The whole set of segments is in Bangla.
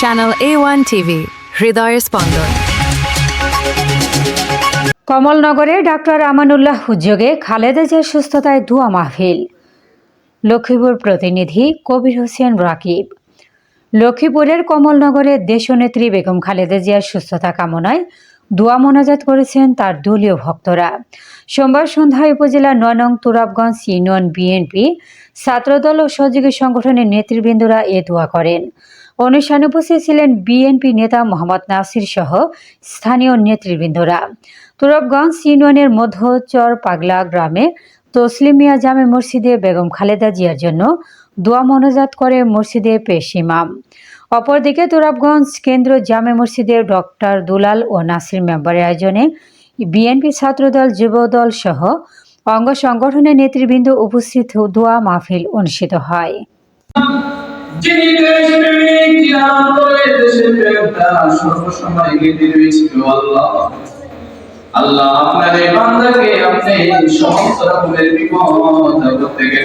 চ্যানেল এ ওয়ান টিভি হৃদয়ের স্পন্দন কমলনগরে ডাক্তার আমানুল্লাহ উদ্যোগে খালেদা জিয়ার সুস্থতায় দোয়া মাহফিল। লক্ষ্মীপুর প্রতিনিধি কবির হোসেন রাকিব। লক্ষ্মীপুরের কমলনগরে দেশনেত্রী বেগম খালেদা জিয়ার সুস্থতা কামনায় দোয়া মোনাজাত করেছেন তার দলীয় ভক্তরা। সোমবার সন্ধ্যায় উপজেলার নয়নং তুরাবগঞ্জ ইউনিয়ন বিএনপি ছাত্রদল ও সহযোগী সংগঠনের নেতৃবৃন্দরা এ দোয়া করেন। অনুষ্ঠানে উপস্থিত ছিলেন বিএনপি নেতা মোহাম্মদ নাসির সহ স্থানীয় নেতৃবৃন্দরা। তুরবগঞ্জ ইউনিয়নের মধ্যচর পাগলা গ্রামে তসলিম মিয়া জামে মসজিদে বেগম খালেদা জিয়ার জন্য দোয়া মনোজাত করে মসজিদে পেশ ইমাম। অপরদিকে তুরাবগঞ্জ কেন্দ্র জামে মসজিদের ডক্টর দুলাল ও নাসির মেম্বারের আয়োজনে বিএনপি ছাত্রদল, যুবদল সহ অঙ্গ সংগঠনের নেতৃবৃন্দ উপস্থিত দোয়া মাহফিল অনুষ্ঠিত হয়। প্রেমটা সর্বসময় গেঁথে রয়েছিল আল্লাহ। আল্লাহ আপনার এই বান্দাকে আপনি সমস্ত রকমের বিপদ জগৎ থেকে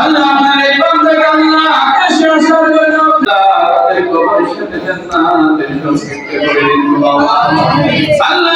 আল্লাহ। আপনার এই বান্দাকে আল্লাহ আকাশে আসার জন্য আল্লাহ তাদের কবরের সাথে জান্নাতের সংযুক্ত করে দিন। আল্লাহ